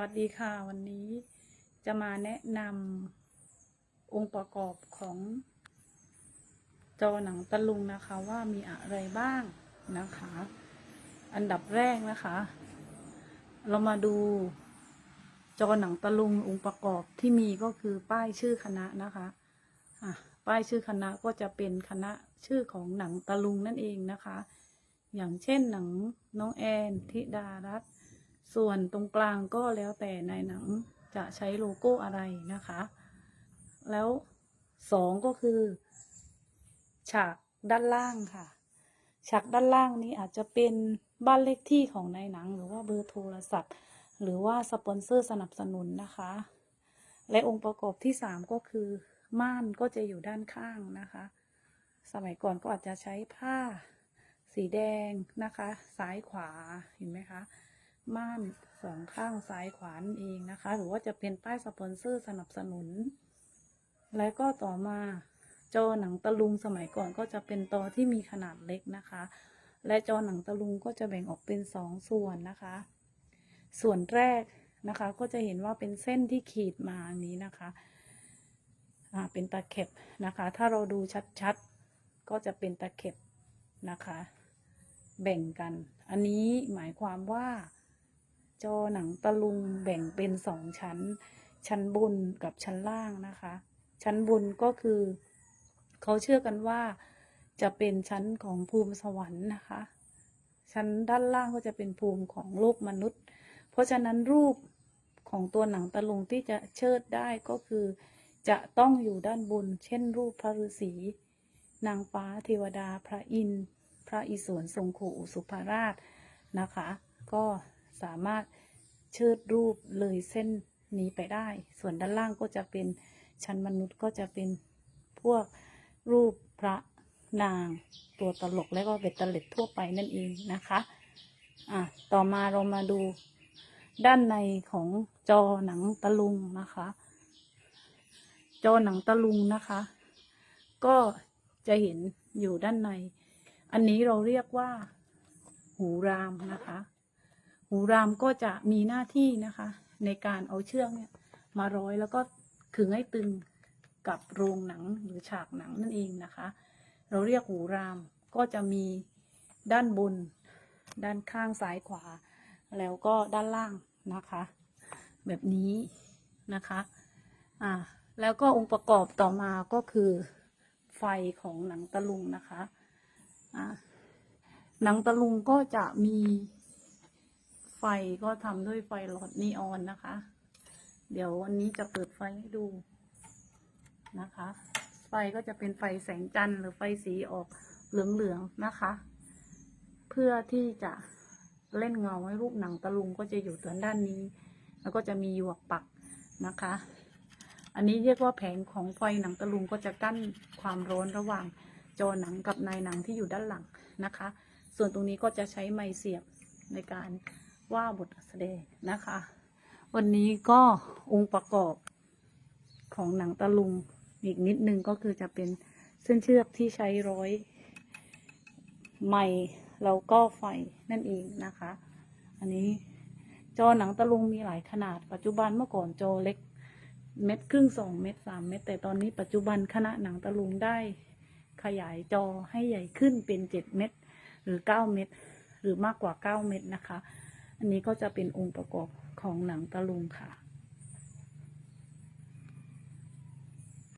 วัสดีค่ะ วันนี้จะมาแนะนำองค์ประกอบของจอหนังตะลุงนะคะว่ามีอะไรบ้างนะคะ อันดับแรกนะคะ เรามาดูจอหนังตะลุงองค์ประกอบที่มีก็คือป้ายชื่อคณะนะคะอะป้ายชื่อคณะก็จะเป็นคณะชื่อของหนังตะลุงนั่นเองนะคะ อย่างเช่นหนังน้องแอนธิดารัตน์ ส่วนตรงกลางก็แล้วแต่ในหนังจะใช้โลโก้อะไรนะคะ แล้วสองก็คือ ฉากด้านล่างค่ะ ฉากด้านล่างนี้อาจจะเป็นบ้านเลขที่ของในหนัง หรือว่าเบอร์โทรศัพท์ หรือว่าสปอนเซอร์สนับสนุนนะคะ และองค์ประกอบที่สามก็คือ ม่านก็จะอยู่ด้านข้างนะคะ สมัยก่อนก็อาจจะใช้ผ้า สีแดงนะคะ ซ้ายขวาเห็นไหมคะ ม่านสองข้างซ้ายขวานั่นเองนะคะ หรือว่าจะเป็นป้ายสปอนเซอร์สนับสนุน แล้วก็ต่อมาจอหนังตะลุงสมัยก่อนก็จะเป็นตอที่มีขนาดเล็กนะคะ และจอหนังตะลุงก็จะแบ่งออกเป็นสองส่วนนะคะ ส่วนแรกนะคะก็จะเห็นว่าเป็นเส้นที่ขีดมาอย่างนี้นะคะอ่าเป็นตะเข็บนะคะ ถ้าเราดูชัดๆ ก็จะเป็นตะเข็บนะคะ แบ่งกัน อันนี้หมายความว่า จอหนังตะลุงแบ่งเป็นสองชั้น ชั้นบนกับชั้นล่างนะคะ ชั้นบนก็คือ เขาเชื่อกันว่าจะเป็นชั้นของภูมิสวรรค์นะคะ ชั้นด้านล่างก็จะเป็นภูมิของโลกมนุษย์ เพราะฉะนั้นรูปของตัวหนังตะลุงที่จะเชิดได้ก็คือ จะต้องอยู่ด้านบน เช่น รูปพระฤาษี นางฟ้าเทวดา พระอินทร์ พระอิศวรทรงขู่สุภาราชนะคะ ก็ สามารถเชิดรูปเลยเส้นนี้ไปได้ ส่วนด้านล่างก็จะเป็นชั้นมนุษย์ก็จะเป็นพวกรูปพระนางตัวตลกและก็เบ็ดเตล็ดทั่วไปนั่นเองนะคะอะต่อมาเรามาดูด้านในของจอหนังตะลุงนะคะ จอหนังตะลุงนะคะ ก็จะเห็นอยู่ด้านใน อันนี้เราเรียกว่า หูรามนะคะ หูรามก็จะมีหน้าที่นะคะ ในการเอาเชือกเนี่ยมาร้อยแล้วก็ขึงให้ตึงกับโรงหนังหรือฉากหนังนั่นเองนะคะ เราเรียกหูรามก็จะมีด้านบน ด้านข้างซ้ายขวา แล้วก็ด้านล่างนะคะ แบบนี้นะคะอ่าแล้วก็องค์ประกอบต่อมาก็คือไฟของหนังตะลุงนะคะอ่าหนังตะลุงก็จะมี ไฟก็ทำด้วยไฟหลอดนีออนนะคะ เดี๋ยววันนี้จะเปิดไฟให้ดูนะคะ ไฟก็จะเป็นไฟแสงจันทร์หรือไฟสีออกเหลืองๆนะคะ เพื่อที่จะเล่นเงาให้รูปหนังตะลุงก็จะอยู่ด้านนี้ แล้วก็จะมีหยวกปักนะคะ อันนี้เรียกว่าแผงของไฟหนังตะลุงก็จะกั้นความร้อนระหว่างจอหนังกับในหนังที่อยู่ด้านหลังนะคะ ส่วนตรงนี้ก็จะใช้ไม้เสียบในการ ว่าบทแสดงนะคะ วันนี้ก็องค์ประกอบของหนังตะลุงอีกนิดนึงก็คือจะเป็นเส้นเชือกที่ใช้ร้อยไม้แล้วก็ไฟนั่นเองนะคะ อันนี้จอหนังตะลุงมีหลายขนาด ปัจจุบันเมื่อก่อนจอเล็กเม็ดครึ่งสองเม็ดสามเม็ดแต่ตอนนี้ปัจจุบันคณะหนังตะลุงได้ขยายจอให้ใหญ่ขึ้นเป็นเจ็ดเม็ดหรือเก้าเม็ดหรือมากกว่าเก้าเม็ดนะคะ อันนี้ก็จะเป็นองค์ประกอบของหนังตะลุงค่ะ